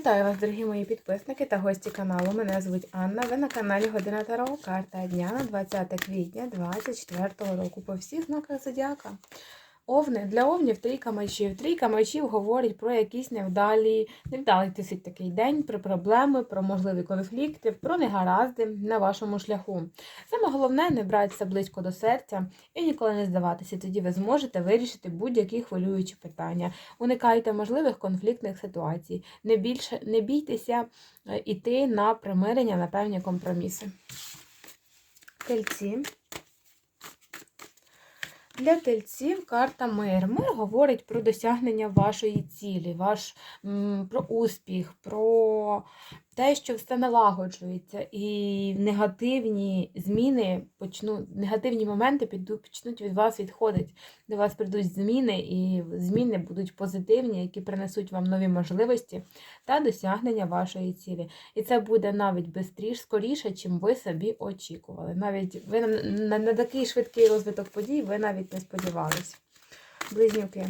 Вітаю вас, дорогі мої підписники та гості каналу. Мене звуть Анна. Ви на каналі Година Таро. Карта дня на 20 квітня 2024 року по всіх знаках Зодіака. Овни для овнів трійка мечів. Трійка мечів говорить про якісь невдалі, невдалий тисить такий день, про проблеми, про можливі конфлікти, про негаразди на вашому шляху. Саме головне не братися близько до серця і ніколи не здаватися. Тоді ви зможете вирішити будь-які хвилюючі питання. Уникайте можливих конфліктних ситуацій. Не більше не бійтеся е, іти на примирення на певні компроміси. Тельці. Для тельців карта мир. Мир говорить про досягнення вашої цілі, ваш, про успіх, про те, що все налагоджується, і негативні зміни почну, негативні моменти почнуть від вас відходити. До вас прийдуть зміни, і зміни будуть позитивні, які принесуть вам нові можливості та досягнення вашої цілі. І це буде навіть бистріш, скоріше, чим ви собі очікували. Навіть ви на, на, на такий швидкий розвиток подій ви навіть не сподівались. Близнюки.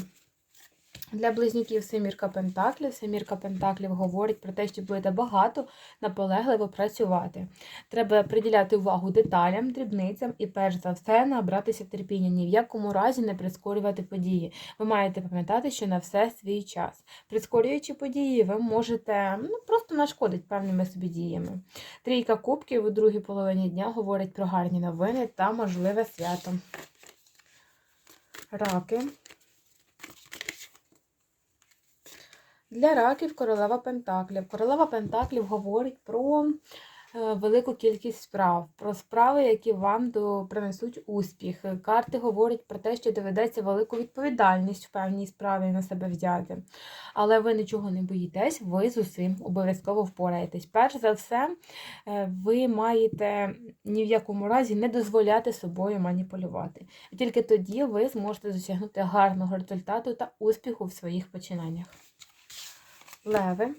Для близнюків семірка пентаклів. Семірка пентаклів говорить про те, що будете багато наполегливо працювати. Треба приділяти увагу деталям, дрібницям і, перш за все, набратися терпіння. Ні в якому разі не прискорювати події. Ви маєте пам'ятати, що на все свій час. Прискорюючи події, ви можете ну, просто нашкодити певними собі діями. Трійка кубків у другій половині дня говорить про гарні новини та можливе свято. Раки. Для раків королева Пентаклів. Королева Пентаклів говорить про е, велику кількість справ, про справи, які вам принесуть успіх. Карти говорять про те, що доведеться велику відповідальність в певній справі на себе взяти. Але ви нічого не боїтесь, ви з усім обов'язково впораєтесь. Перш за все, е, ви маєте ні в якому разі не дозволяти собою маніпулювати. І тільки тоді ви зможете досягнути гарного результату та успіху в своїх починаннях. Леви.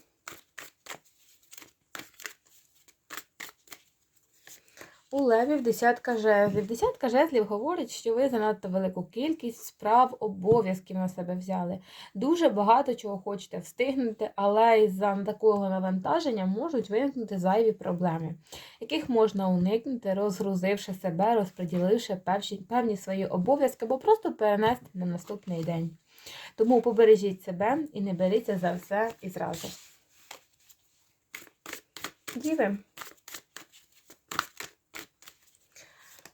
У левів десятка жезлів. Десятка жезлів говорить, що ви занадто велику кількість справ, обов'язків на себе взяли. Дуже багато чого хочете встигнути, але із-за такого навантаження можуть виникнути зайві проблеми, яких можна уникнути, розгрузивши себе, розподіливши певні свої обов'язки або просто перенести на наступний день. Тому побережіть себе і не беріться за все і зразу. Діви.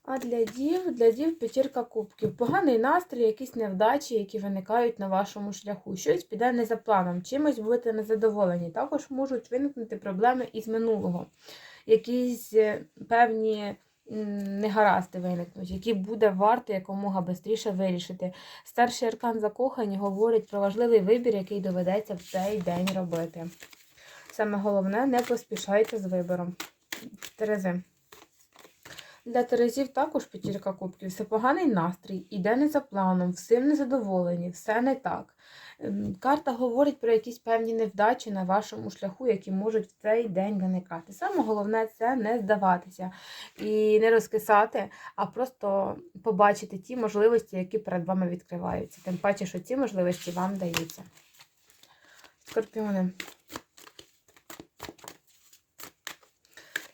А для дів, для дів п'ятірка кубків. Поганий настрій, якісь невдачі, які виникають на вашому шляху. Щось піде не за планом, чимось будете незадоволені. Також можуть виникнути проблеми із минулого. Якісь е, певні негаразди виникнуть, які буде варто якомога швидше вирішити. Старший аркан закохані говорить про важливий вибір, який доведеться в цей день робити. Саме головне, не поспішайте з вибором. Терези. Для Терезів також п'ятірка кубків. Все поганий настрій, іде не за планом, всім незадоволені, все не так. Ем, карта говорить про якісь певні невдачі на вашому шляху, які можуть в цей день виникати. Саме головне це не здаватися і не розкисати, а просто побачити ті можливості, які перед вами відкриваються. Тим паче, що ці можливості вам даються. Скорпіони.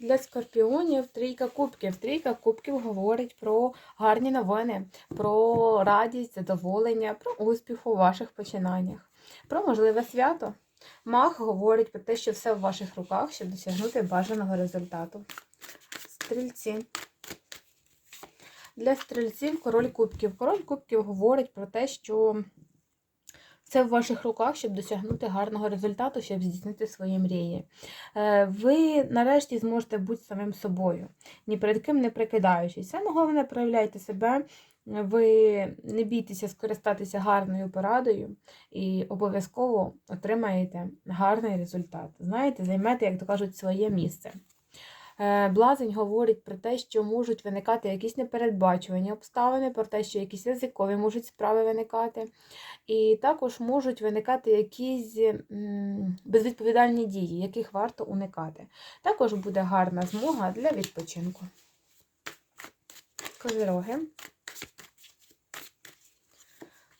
Для скорпіонів трійка кубків. Трійка кубків говорить про гарні новини, про радість, задоволення, про успіх у ваших починаннях, про можливе свято. Маг говорить про те, що все в ваших руках, щоб досягнути бажаного результату. Стрільці. Для стрільців король кубків. Король кубків говорить про те, що це в ваших руках, щоб досягнути гарного результату, щоб здійснити свої мрії. Е, ви нарешті зможете бути самим собою, ні перед ким не прикидаючись. Саме головне, проявляйте себе, ви не бійтеся скористатися гарною порадою і обов'язково отримаєте гарний результат. Знаєте, займете, як то кажуть, своє місце. Е, блазень говорить про те, що можуть виникати якісь непередбачувані обставини, про те, що якісь ризикові можуть справи виникати. І також можуть виникати якісь безвідповідальні дії, яких варто уникати. Також буде гарна змога для відпочинку. Козироги.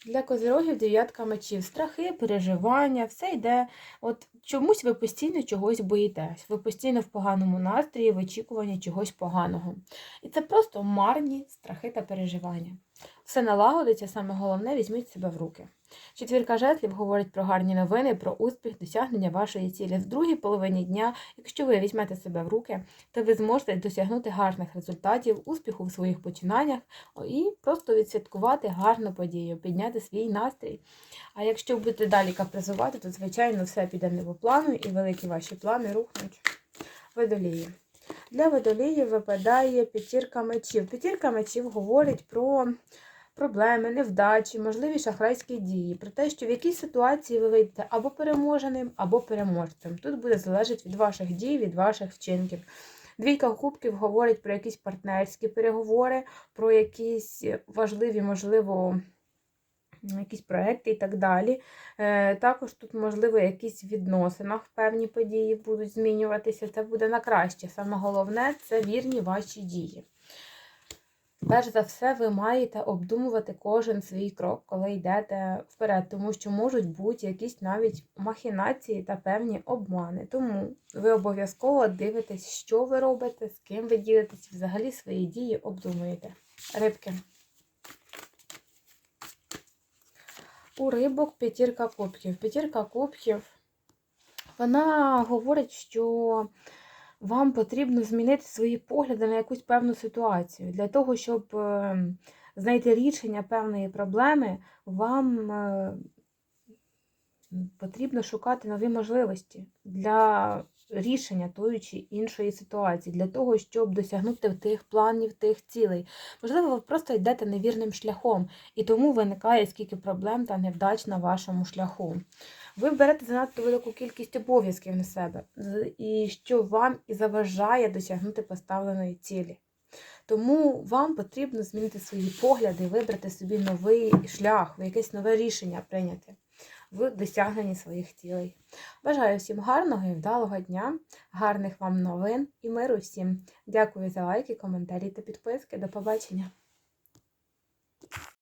Для козирогів дев'ятка мечів. Страхи, переживання, все йде. От чомусь ви постійно чогось боїтесь. Ви постійно в поганому настрої, в очікуванні чогось поганого. І це просто марні страхи та переживання. Все налагодиться, саме головне, візьміть себе в руки. Четвірка жезлів говорить про гарні новини, про успіх, досягнення вашої цілі. В другій половині дня, якщо ви візьмете себе в руки, то ви зможете досягнути гарних результатів, успіху в своїх починаннях і просто відсвяткувати гарну подію, підняти свій настрій. А якщо будете далі капризувати, то, звичайно, все піде не по плану і великі ваші плани рухнуть. Водолії. Для водоліїв випадає п'ятірка мечів. П'ятірка мечів говорить про проблеми, невдачі, можливі шахрайські дії, про те, що в якійсь ситуації ви вийдете або переможеним, або переможцем. Тут буде залежати від ваших дій, від ваших вчинків. Двійка кубків говорить про якісь партнерські переговори, про якісь важливі, можливо, якісь проекти і так далі. Е, Також тут, можливо, якісь в відносинах певні події будуть змінюватися. Це буде на краще. Саме головне це вірні ваші дії. Перш за все, ви маєте обдумувати кожен свій крок, коли йдете вперед, тому що можуть бути якісь навіть махінації та певні обмани. Тому ви обов'язково дивитесь, що ви робите, з ким ви ділитесь, взагалі свої дії обдумуєте. Рибки. У рибок п'ятірка кубків. П'ятірка кубків, вона говорить, що вам потрібно змінити свої погляди на якусь певну ситуацію. Для того, щоб е, знайти рішення певної проблеми, вам е, потрібно шукати нові можливості для рішення тої чи іншої ситуації, для того, щоб досягнути тих планів, тих цілей. Можливо, ви просто йдете невірним шляхом, і тому виникає скільки проблем та невдач на вашому шляху. Ви берете занадто велику кількість обов'язків на себе, і що вам і заважає досягнути поставленої цілі. Тому вам потрібно змінити свої погляди, вибрати собі новий шлях, якесь нове рішення прийняти в досягненні своїх цілей. Бажаю всім гарного і вдалого дня, гарних вам новин і миру всім. Дякую за лайки, коментарі та підписки. До побачення!